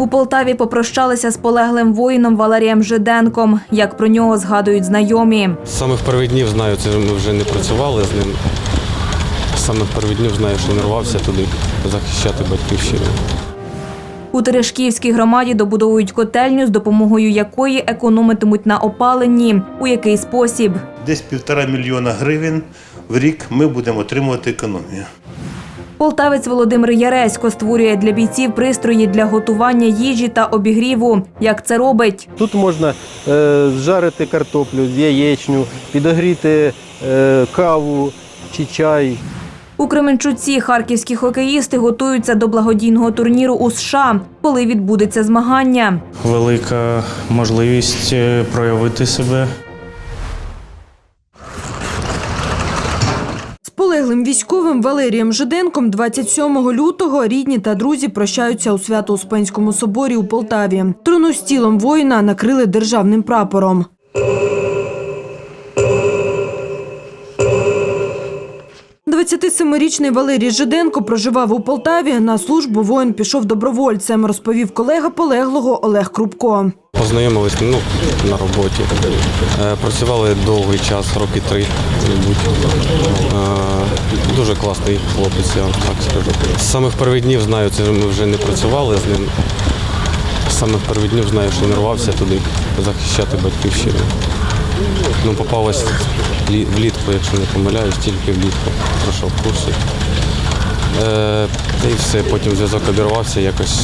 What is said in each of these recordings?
У Полтаві попрощалися з полеглим воїном Валерієм Жиденком. Як про нього згадують знайомі. З самих первих днів знаю, це ми вже не працювали з ним. З самих первих днів знаю, що не рвався туди захищати батьківщину. У Терешківській громаді добудовують котельню, з допомогою якої економитимуть на опаленні. У який спосіб? Десь півтора мільйона гривень в рік ми будемо отримувати економію. Полтавець Володимир Яресько створює для бійців пристрої для готування їжі та обігріву. Як це робить? Тут можна е, зжарити картоплю, яєчню, підогріти е, каву чи чай. У Кременчуці харківські хокеїсти готуються до благодійного турніру у США, коли відбудеться змагання. велика можливість е, проявити себе. Полеглим військовим Валерієм Жиденком 27 лютого рідні та друзі прощаються у Свято-Успенському соборі у Полтаві. Труну з тілом воїна накрили державним прапором. – 27-річний Валерій Жиденко проживав у Полтаві. На службу воїн пішов добровольцем, розповів колега полеглого Олег Крупко. Познайомились ну, на роботі. Е, Працювали довгий час, роки три, мабуть. Е, Дуже класний хлопець, я вам так скажу. З самих первих днів знаю, це ми вже не працювали з ним. З самих первих днів знаю, що не рвався туди захищати батьківщину. Ну, попалось влітку, якщо не помиляюсь, тільки влітку пройшов курси. Е, та і все, потім зв'язок обірвався, якось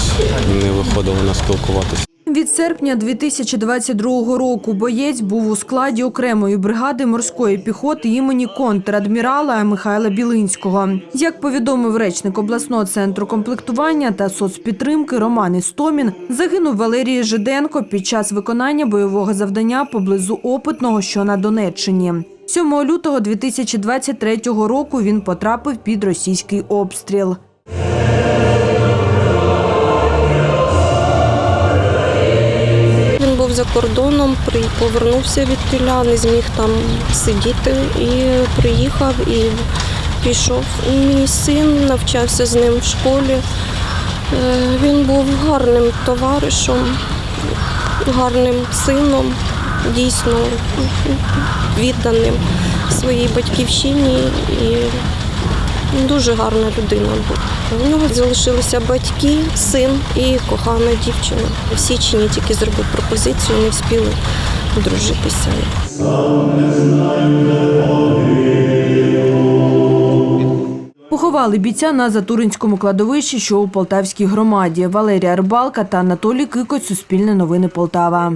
не виходило нас спілкуватися. Від серпня 2022 року боєць був у складі окремої бригади морської піхоти імені контрадмірала Михайла Білинського. Як повідомив речник обласного центру комплектування та соцпідтримки Роман Істомін, загинув Валерій Жиденко під час виконання бойового завдання поблизу Опитного, що на Донеччині. 7 лютого 2023 року він потрапив під російський обстріл. За кордоном, при- повернувся від тіля, не зміг там сидіти і приїхав і пішов. Мій син навчався з ним в школі. Е, Він був гарним товаришем, гарним сином, дійсно відданим своїй батьківщині і дуже гарна людина була. У нього залишилися батьки, син і кохана дівчина. В січні тільки зробив пропозицію, не встигли одружитися. Поховали бійця на Затуринському кладовищі, що у Полтавській громаді. Валерія Рибалка та Анатолій Кикоць, Суспільне новини Полтава.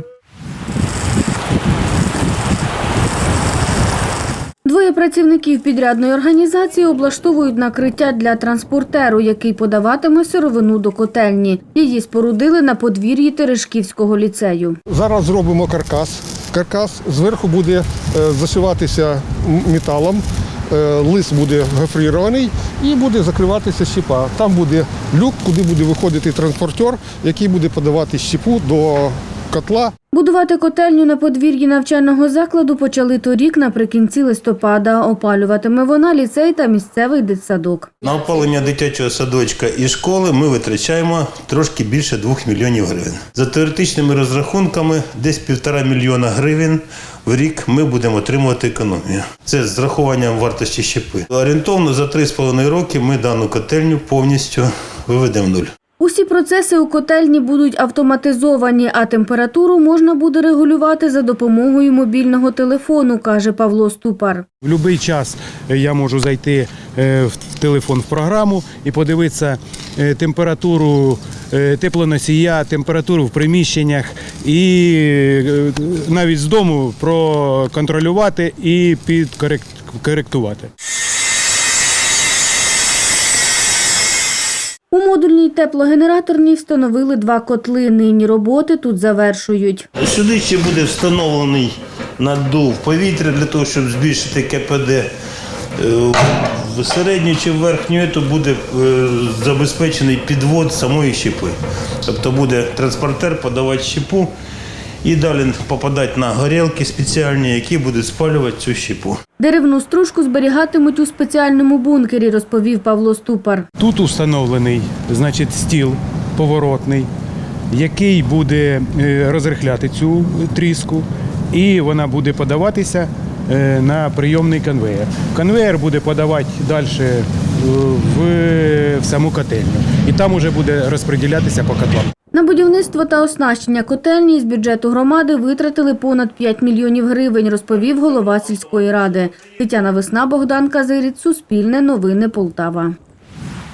Працівників підрядної організації облаштовують накриття для транспортеру, який подаватиме сировину до котельні. Її спорудили на подвір'ї Терешківського ліцею. Зараз зробимо каркас. Каркас зверху буде е, зашиватися металом, е, лист буде гофрірований і буде закриватися щепа. Там буде люк, куди буде виходити транспортер, який буде подавати щепу до котла. Будувати котельню на подвір'ї навчального закладу почали торік наприкінці листопада. Опалюватиме вона ліцей та місцевий дитсадок. На опалення дитячого садочка і школи ми витрачаємо трошки більше 2 мільйонів гривень. За теоретичними розрахунками, десь півтора мільйона гривень в рік ми будемо отримувати економію. Це з рахуванням вартості щепи. Орієнтовно за 3,5 роки ми дану котельню повністю виведемо в нуль. Усі процеси у котельні будуть автоматизовані, а температуру можна буде регулювати за допомогою мобільного телефону, каже Павло Ступар. В будь-який час е, я можу зайти е, в телефон в програму і подивитися е, температуру теплоносія, температуру в приміщеннях і навіть з дому проконтролювати і підкоректувати. У модульній теплогенераторній встановили два котли. Нині роботи тут завершують. Сюди ще буде встановлений наддув повітря для того, щоб збільшити КПД. Е, В середню чи в верхню ету буде е, забезпечений підвод самої щепи. Тобто буде транспортер подавати щепу і далі попадати на горілки спеціальні, які будуть спалювати цю щепу. Деревну стружку зберігатимуть у спеціальному бункері, розповів Павло Ступар. Тут установлений значить, стіл поворотний, який буде е, розрихляти цю тріску, і вона буде подаватися е, на прийомний конвеєр. Конвеєр буде подавати далі е, в, в саму котельню, і там уже буде розподілятися по котлам. На будівництво та оснащення котельні з бюджету громади витратили понад 5 мільйонів гривень, розповів голова сільської ради. Тетяна Весна, Богдан Казиріць, Суспільне новини Полтава.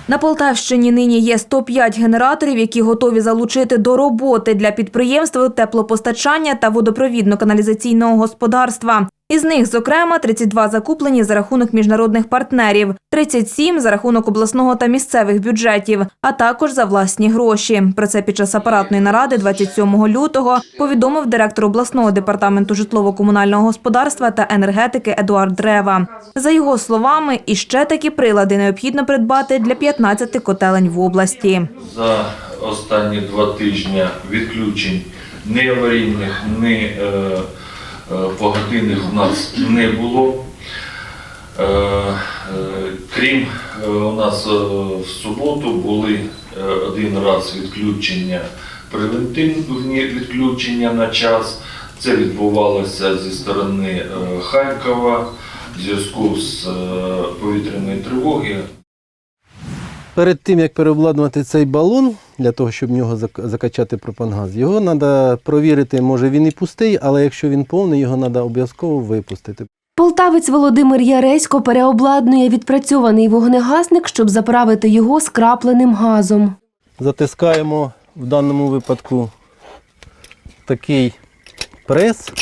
На Полтавщині нині є 105 генераторів, які готові залучити до роботи для підприємств теплопостачання та водопровідно-каналізаційного господарства. Із них, зокрема, 32 закуплені за рахунок міжнародних партнерів, 37 – за рахунок обласного та місцевих бюджетів, а також за власні гроші. Про це під час апаратної наради 27 лютого повідомив директор обласного департаменту житлово-комунального господарства та енергетики Едуард Древа. За його словами, іще такі прилади необхідно придбати для 15 котелень в області. За останні два тижні відключень ні аварійних, ні е, е, погодинних у нас не було. Е, е, крім е, у нас е, в суботу були е, один раз відключення, превентивні відключення на час. Це відбувалося зі сторони е, Харкова в зв'язку з е, повітряною тривогою. Перед тим, як переобладнувати цей балон, для того, щоб в нього зак- закачати пропангаз, його треба провірити, може він і пустий, але якщо він повний, його треба обов'язково випустити. Полтавець Володимир Яресько переобладнує відпрацьований вогнегасник, щоб заправити його скрапленим газом. Затискаємо в даному випадку такий прес.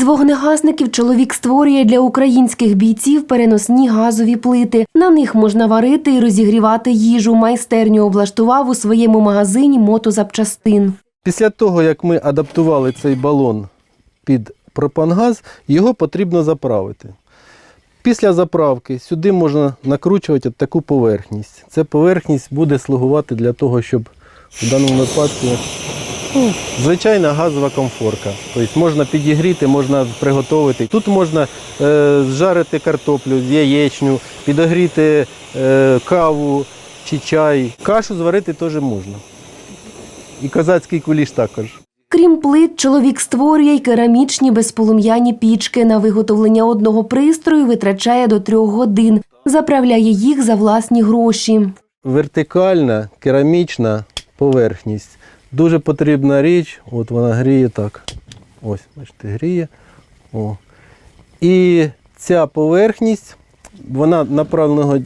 Із вогнегасників чоловік створює для українських бійців переносні газові плити. На них можна варити і розігрівати їжу. Майстерню облаштував у своєму магазині мотозапчастин. Після того, як ми адаптували цей балон під пропангаз, його потрібно заправити. Після заправки сюди можна накручувати таку поверхність. Ця поверхність буде слугувати для того, щоб в даному випадку ну, звичайна газова комфорка. Тобто можна підігріти, можна приготувати. Тут можна е, зжарити картоплю, яєчню, підогріти е, каву чи чай. Кашу зварити теж можна. І козацький куліш також. Крім плит, чоловік створює й керамічні безполум'яні пічки. На виготовлення одного пристрою витрачає до трьох годин. Заправляє їх за власні гроші. Вертикальна керамічна поверхність. Дуже потрібна річ. От вона гріє так. Ось, бачите, гріє. О. І ця поверхність, вона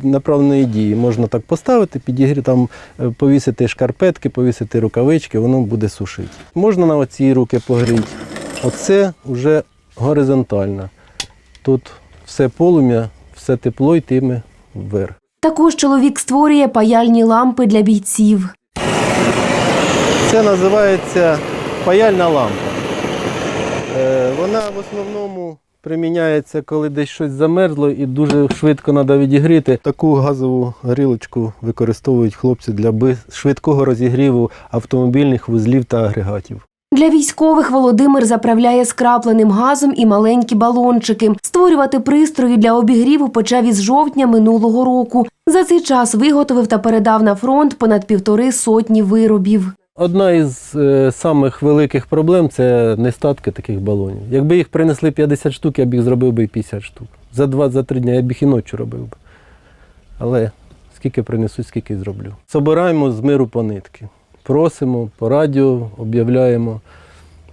направленої дії. Можна так поставити, підігріти, там е, повісити шкарпетки, повісити рукавички, воно буде сушити. Можна на оці руки погріти. Оце вже горизонтально. Тут все полум'я, все тепло йтиме вверх. Також чоловік створює паяльні лампи для бійців. Це називається паяльна лампа. Е, Вона в основному приміняється, коли десь щось замерзло і дуже швидко треба відігріти. Таку газову грілочку використовують хлопці для швидкого розігріву автомобільних вузлів та агрегатів. Для військових Володимир заправляє скрапленим газом і маленькі балончики. Створювати пристрої для обігріву почав із жовтня минулого року. За цей час виготовив та передав на фронт понад півтори сотні виробів. Одна із е, самих великих проблем це нестатки таких балонів. Якби їх принесли 50 штук, я б їх зробив би і 50 штук. За 2-3 дні я б їх і ночі робив би. Але скільки принесуть, скільки зроблю. Собираємо з миру по нитки. Просимо, по радіо об'являємо.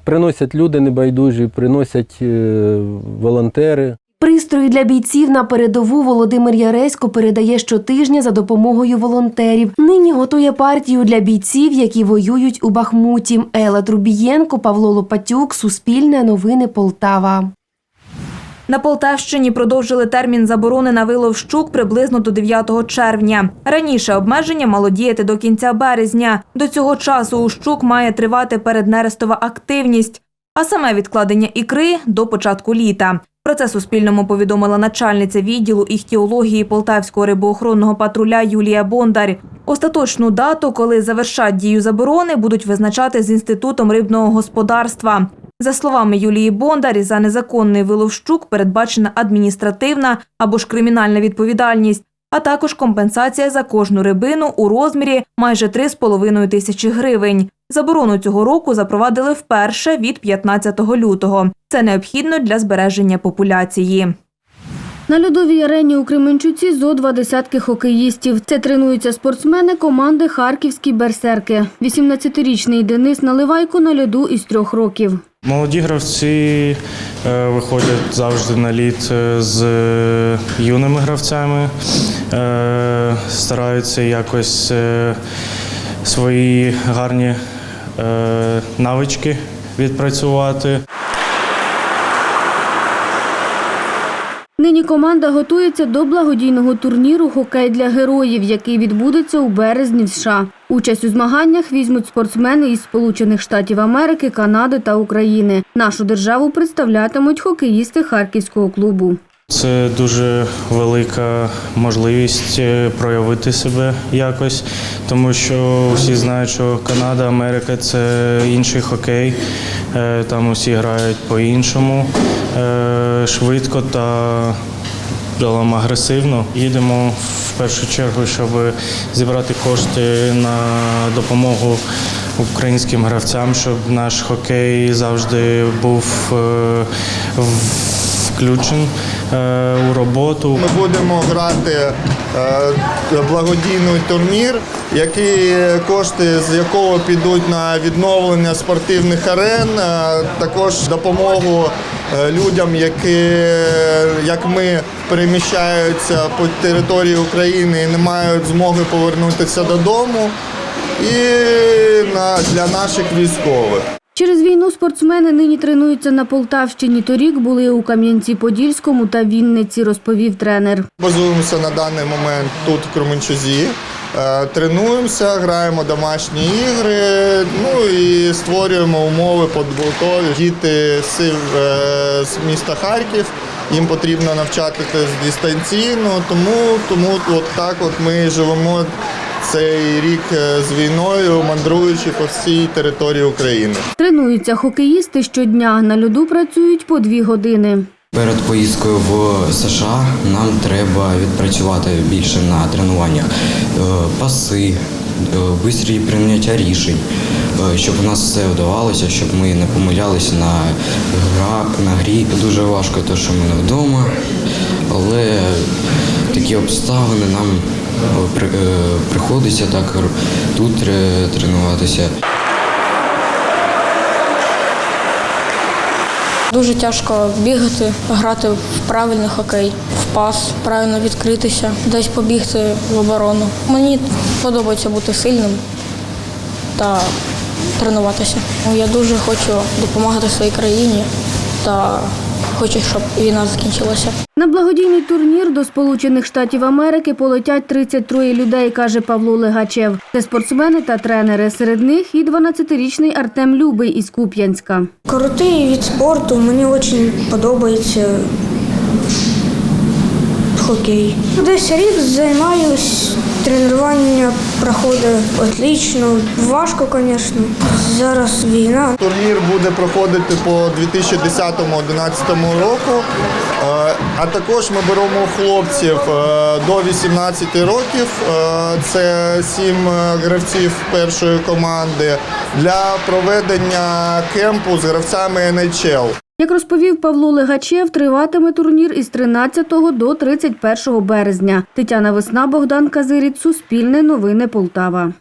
Приносять люди небайдужі, приносять е, волонтери. Пристрої для бійців на передову Володимир Яресько передає щотижня за допомогою волонтерів. Нині готує партію для бійців, які воюють у Бахмуті. Ела Трубієнко, Павло Лопатюк, Суспільне новини Полтава. На Полтавщині продовжили термін заборони на вилов щук приблизно до 9 червня. Раніше обмеження мало діяти до кінця березня. До цього часу у щук має тривати переднерестова активність, а саме відкладення ікри до початку літа. Про це Суспільному повідомила начальниця відділу іхтіології Полтавського рибоохоронного патруля Юлія Бондар. Остаточну дату, коли завершать дію заборони, будуть визначати з інститутом рибного господарства. За словами Юлії Бондар, за незаконний вилов щук передбачена адміністративна або ж кримінальна відповідальність. А також компенсація за кожну рибину у розмірі майже 3,5 тисячі гривень. Заборону цього року запровадили вперше від 15 лютого. Це необхідно для збереження популяції. На льодовій арені у Кременчуці зо два десятки хокеїстів. Це тренуються спортсмени команди Харківські берсерки. 18-річний Денис Наливайко на льоду із трьох років. Молоді гравці е, виходять завжди на лід е, з е, юними гравцями, стараються якось свої гарні навички відпрацювати. Нині команда готується до благодійного турніру Хокей для героїв, який відбудеться у березні в США. Участь у змаганнях візьмуть спортсмени із Сполучених Штатів Америки, Канади та України. Нашу державу представлятимуть хокеїсти харківського клубу. Це дуже велика можливість е, проявити себе якось, тому що всі знають, що Канада, Америка це інший хокей. Е, Там усі грають по-іншому, швидко та загалом агресивно. Їдемо в першу чергу, щоб зібрати кошти на допомогу українським гравцям, щоб наш хокей завжди був включений. е, у роботу. Ми будемо грати е, благодійний турнір, який кошти з якого підуть на відновлення спортивних арен, е, також допомогу е, людям, які як ми переміщаються по території України і не мають змоги повернутися додому, і для наших військових. Через війну спортсмени нині тренуються на Полтавщині. Торік були у Кам'янці-Подільському та Вінниці, розповів тренер. Базуємося на даний момент тут в Кременчузі. Е, Тренуємося, граємо домашні ігри, ну і створюємо умови подготові. Діти е, з міста Харків. Їм потрібно навчатися дистанційно, тому, тому от так от ми живемо цей рік е, з війною, мандруючи по всій території України. Тренуються хокеїсти щодня. На льоду працюють по дві години. Перед поїздкою в США нам треба відпрацювати більше на тренуваннях Е, паси, е, бистрі прийняття рішень, щоб у нас все вдавалося, щоб ми не помилялися на, гра, на грі. Дуже важко, те, що ми не вдома, але такі обставини нам е, е, приходиться так тут тренуватися. Дуже тяжко бігати, грати в правильний хокей, в пас, правильно відкритися, десь побігти в оборону. Мені подобається бути сильним та тренуватися. Я дуже хочу допомагати своїй країні та хочу, щоб війна закінчилася. На благодійний турнір до Сполучених Штатів Америки полетять 33 людей, каже Павло Легачев. Це спортсмени та тренери. Серед них і 12-річний Артем Любий із Куп'янська. Крутий від спорту, мені дуже подобається хокей. Десь рік займаюсь, тренування проходить отлично. Важко, звісно. Зараз війна. Турнір буде проходити по 2010-2011 року. Е, А також ми беремо хлопців е, до 18 років. Е, Це сім гравців першої команди для проведення кемпу з гравцями NHL. Як розповів Павло Легачев, триватиме турнір із 13 до 31 березня. Тетяна Весна, Богдан Казиріт, Суспільне новини Полтава.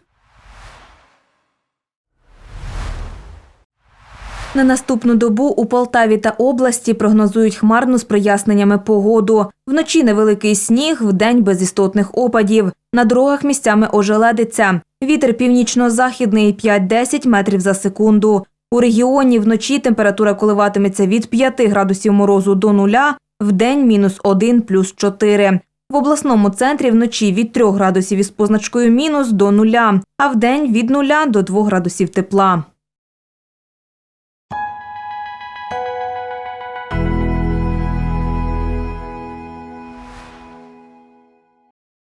На наступну добу у Полтаві та області прогнозують хмарну з проясненнями погоду. Вночі невеликий сніг, вдень без істотних опадів. На дорогах місцями ожеледиться. Вітер північно-західний 5-10 метрів за секунду. У регіоні вночі температура коливатиметься від 5 градусів морозу до нуля, в день мінус 1 плюс 4. В обласному центрі вночі від 3 градусів із позначкою мінус до нуля, а вдень від нуля до 2 градусів тепла.